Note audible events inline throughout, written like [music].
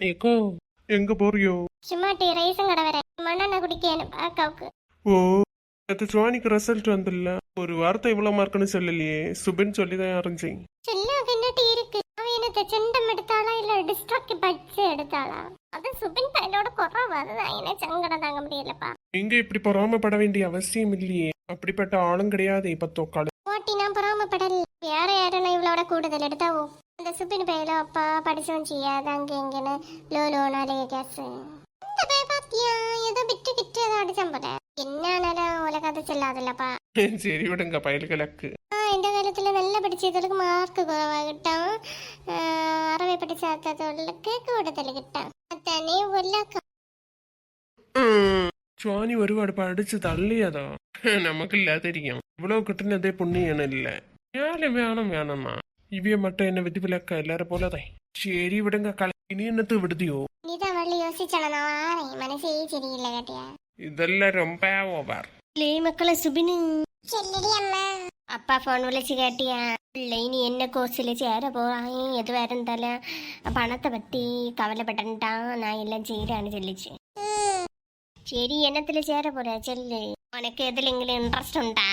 ஏக்கோ எங்க போறியோ? சும்மா டீ ரைஸும் கடை வரேன் மண்ணெண்ணெய் குடிக்கணும் அக்காவுக்கு ஓ அது சுவானிக்கு ரிசல்ட் வந்துல்ல. ஒரு வார்த்தை இவ்வளவு மார்க்குன்னு சொல்லலையே. சுபின் சொல்லிதான் அறிஞ்சேன் செல்லாவுக்கு என்ன டீ இருக்கு? அவன் என்னத்தை செண்டம் எடுத்தாளா? இல்ல டிஸ்ட்ராக்ட் பட்ஸ் எடுத்தாளா? அது சுபின் பையனோட குறவு? அதுதான். என்ன சங்கடம் தாங்க முடியலப்பா. நீங்க இப்படி பொறாமப்பட வேண்டிய அவசியம் இல்லையே. அப்படிப்பட்ட ஆளும் கிடையாது இப்ப தோக்காடு ஓட்டி நான் பொறாமப்படல. வேற யாரும் இவளோட கூடுதல் எடுத்தாவோ? அந்த சுப்பின் பையில அப்பா படிச்சவன் செய்யாத அங்க எங்கன்னு லோ லோனாலே கேஸ் இந்த பைய பாத்தியா ஏதோ விட்டு கிட்டு ஏதோ அடிச்சான் போல என்னானாலும் உலகத்தை செல்லாதுல்லப்பா சரி விடுங்க பயல்களுக்கு ஆ, இந்த காலத்துல நல்லா படிச்சதுக்கு மார்க் குறைவாகிட்டான் அறவை படிச்சாதவர்களுக்கு கூடுதல் கிட்டான் அத்தானே உலகம் சுவானி ഒരുപാട് പഠിച്ച് തള്ളിയതാ നമുക്കില്ല தெரியும் இவ்வளவு കിട്ടുന്നതേ പുണ്യാണ് ഇല്ല ഞാനും വേണം വേണമെന്നാ இவிய മട്ട എന്നെ விதி விலக்க எல்லாரும் போலதான் ശരി ഇവിടെങ്ക കളി ഇനി എന്നത്ത് വിടുത്തിയോ ഇത് അവൾ യോസിച്ചാണോ നാളെ മനസ്സേ ചെറിയില്ല കേട്ടിയാ. ഇതെല്ലാം രൊമ്പ ഓവർ ലേ മക്കളെ സുബിനി? ചെല്ലടി അമ്മ. അപ്പ ഫോൺ വിളിച്ച് കേട്ടിയാ. പിള്ളേ ഇനി എന്നെ കോഴ്സിൽ ചേര പോയി ഇത് വരെ എന്തായാലും പണത്തെ പറ്റി കവലപ്പെട്ടാ ഞാൻ എല്ലാം ചേരാണ് ചെല്ലിച്ച്. ശരി എന്നത്തിൽ ചേര പോരാ? ചെല്ല്. ഉനക്ക് ഇതിലെങ്കിലും ഇൻട്രസ്റ്റ് ഉണ്ടാ?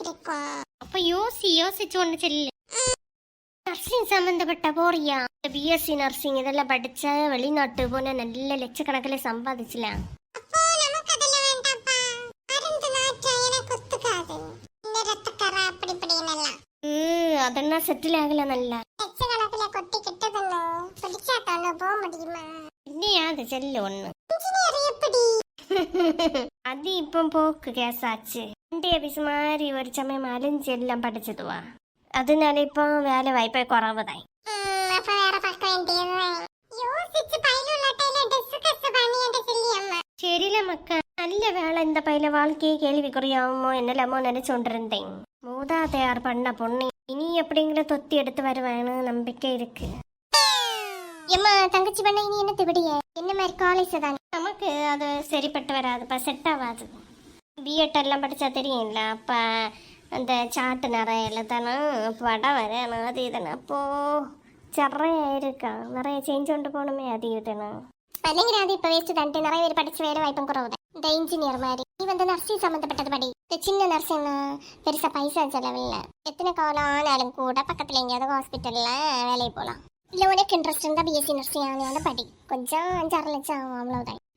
இருக்கும் அப்ப யோசி யோசிச்சு ஒன்று சொல்லு. நர்சிங் சம்பந்தப்பட்ட போறியா? பிஎஸ்சி நர்சிங் இதெல்லாம் படிச்சா வெளிநாட்டு போன நல்ல லட்சக்கணக்கில் சம்பாதிச்சலாம் அதெல்லாம் செட்டில் ஆகல நல்லா. லட்சக்கணக்கில் கொட்டி கிட்டதுன்னு பிடிச்சா தானே போக முடியுமா? இல்லையா அது செல்லு ஒன்று [laughs] அது இப்போ போக்கு கேஸ் ஆச்சு. ம், அப்ப வேற பார்க்க வேண்டியதுதான் யோசிச்சு பயிலுள்ள டைல டிஸ்கஸ் பண்ணிட்டு சொல்லி அம்மா. சரியில்ல மக்கா நல்ல வேலை இந்த பையில வாழ்க்கையை கேள்விக்குறியாமோ என்னலாமோ நினைச்சோண்டிருந்தேன் மூதாதையார் பண்ண பொண்ணு இனி அப்படிங்கிற தொத்தி எடுத்து வருவேன்னு நம்பிக்கை இருக்கு. எம்மா தங்கச்சி பண்ண இனி என்ன திபடிய என்ன மாதிரி காலேஜ் தான் நமக்கு அது சரிப்பட்டு வராதுப்பா செட் ஆகாது பிஎட் எல்லாம் படிச்சா தெரியும்ல அப்ப அந்த சாட்டு நிறைய எழுதணும் படம் வரையணும் அது இதணும் அப்போ நிறைய இருக்கா நிறைய சேஞ்ச் கொண்டு போகணுமே அது இதணும் അല്ലെങ്കിൽ അത് ഇപ്പൊ വേസ്റ്റ് തന്നിട്ട് നിറയെ പേര് പഠിച്ച് വേറെ വായ്പം കുറവ് இந்த இன்ஜினியர் மாதிரி நீ வந்து நர்சிங் சம்மந்தப்பட்டது படி இந்த சின்ன நர்சிங் பெருசா பைசா செலவில்ல எத்தனை காலம் ஆனாலும் கூட பக்கத்துல எங்கேயாவது ஹாஸ்பிட்டல்ல வேலைக்கு போகலாம் இல்ல உனக்கு இன்ட்ரெஸ்ட் இருந்தா பிஎஸ்சி நர்சிங் ஆனாலும் படி கொஞ்சம் அஞ்சாறு லட்சம் ஆகும்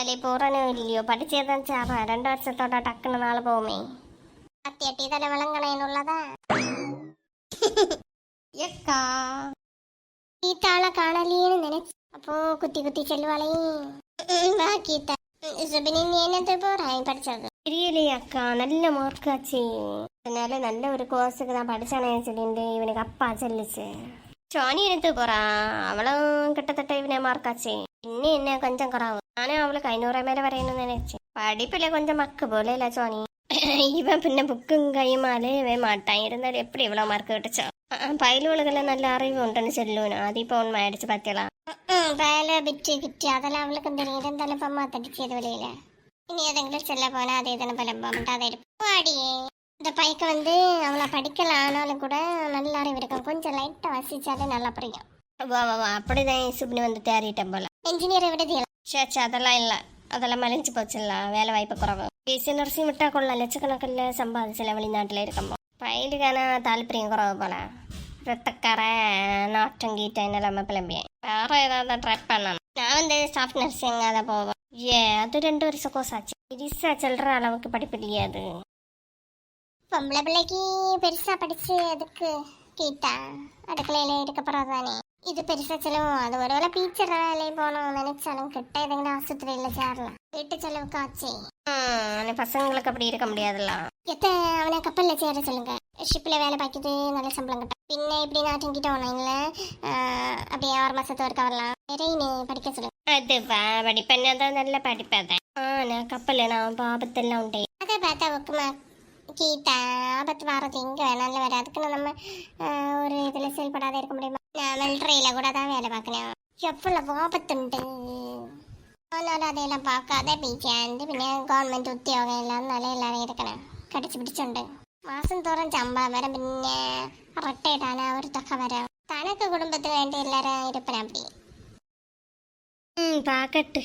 வேலை போறனோ இல்லையோ படிச்சேதான் சாரா ரெண்டு வருஷத்தோட டக்குன்னு நாள் போமே அட்டி அட்டி இதில் விளங்கணும் உள்ளதா எக்கா கீத்தாள காணலியேன்னு நினைச்சு அப்போ குத்தி குத்தி செல்வாளையும் வா கீதா சுபினி நீ என்னது போறாய் படிச்சது தெரியலையே அக்கா நல்ல மார்க் ஆச்சு அதனால நல்ல ஒரு கோர்ஸுக்கு தான் படிச்சானே சொல்லிட்டு இவனுக்கு அப்பா சொல்லிச்சு சோனி எடுத்து போறா அவளும் கிட்டத்தட்ட இவனே ഞാനും അവള് കൈനൂറമേലെ പറയുന്നു നനച്ച് പഠിപ്പില്ല കൊഞ്ചം മക്ക് പോലെ അല്ല ചോണി ഇവൻ പിന്നെ ബുക്കും കൈമാല് ഇവൻ മട്ടായിരുന്നാൽ എപ്പോഴും ഇവളോ മാർക്ക് കിട്ടിച്ചോ പയലുകൾക്കെല്ലാം നല്ല അറിവുണ്ടെന്ന് ചെല്ലൂന് ആദ്യം ഓൺ മേടിച്ച് പറ്റിയളാ പയല് ബിറ്റ് കിട്ടി അതെല്ലാം അവൾക്ക് എന്തെങ്കിലും തലപ്പം മാത്തടിച്ചത് വെളിയില്ല ഇനി ഏതെങ്കിലും ചെല്ല പോലെ അതേ തന്നെ പലപ്പം അതായിരിക്കും இந்த பைக்கு வந்து அவளை படிக்கல ஆனாலும் கூட நல்லா அறிவு இருக்கும் கொஞ்சம் லைட்டாக வசிச்சாலே நல்லா புரியும் வா வா அப்படிதான் சுப்னி வந்து தேறிட்டேன் போல சே அதெல்லாம் இல்லை. அதெல்லாம் மலிஞ்சு போச்சுல்ல. வேலை வாய்ப்பு குறவு. பிசி நர்சிங் விட்டா கொள்ளலாம். லட்சக்கணக்கில் சம்பாதிச்சல வெளிநாட்டில் இருக்கம்போ பயிலுக்கான தாலிப்பிரியம் குறவு போல. ரத்தக்கரை நாட்டம் கீட்ட நிலைமை கிளம்பியேன் வேற ஏதாவது ட்ரை பண்ணணும். நான் வந்து ஸ்டாஃப் நர்சிங் அதை போவேன். ஏ அது ரெண்டு வருஷம் கோர்ஸ் ஆச்சு. பெருசா சொல்ற அளவுக்கு படிப்பு இல்லையா அது பொம்பளை பிள்ளைக்கு பெருசா படிச்சு எதுக்கு? கேட்டா அடுக்கலையில இருக்க போறாதானே செலவும் அது ஒருவேளை டீச்சர் வேலையை போகணும் நினைச்சாலும் கிட்ட எதுங்கிட்ட ஆஸ்பத்திரியில சேரலாம் வீட்டு செலவுக்கு ஆச்சே ம், ஆனா பசங்களுக்கு அப்படி இருக்க முடியாதுல்ல. எத்த அவனை கப்பல்ல சேர சொல்லுங்க. ஷிப்பில் வேலை பார்க்கிது நல்ல சம்பளம் கிட்ட. பின்ன இப்படி நாட்டிங்கிட்ட போனாங்களே அப்படியே ஆறு மாசத்து வரைக்கும் வரலாம். நிறைய படிக்க சொல்லு அது படிப்பென்னதான் நல்ல படிப்பதான் ஆ நான் கப்பல் நான் பாபத்தெல்லாம் உண்டே. அதை பார்த்தா ஒக்குமா கீதா ஆபத்து வாரது எங்கே வேணாலும் வர அதுக்குன்னு நம்ம ஒரு இதில் செயல்படாத இருக்க முடியுமா? மிலிட்ரியில் கூட தான் வேலை பார்க்கணும் எவ்வளவு ஆபத்துண்டு ஆனாலும் அதையெல்லாம் பார்க்காத பீச்சாந்து പിന്നെ ഗവൺമെന്റ് ഉദ്യോഗം എല്ലാം നല്ല എല്ലാവരും ഇരിക്കണം കടിച്ചു പിടിച്ചുണ്ട് മാസം തോറും ശമ്പളം വരും പിന്നെ റിട്ടയർഡാണ് അവർക്കൊക്കെ വരാം തനക്ക് കുടുംബത്തിന് വേണ്ടി എല്ലാവരും ഇരിപ്പന അപ്പടി ம் பார்க்கட்டு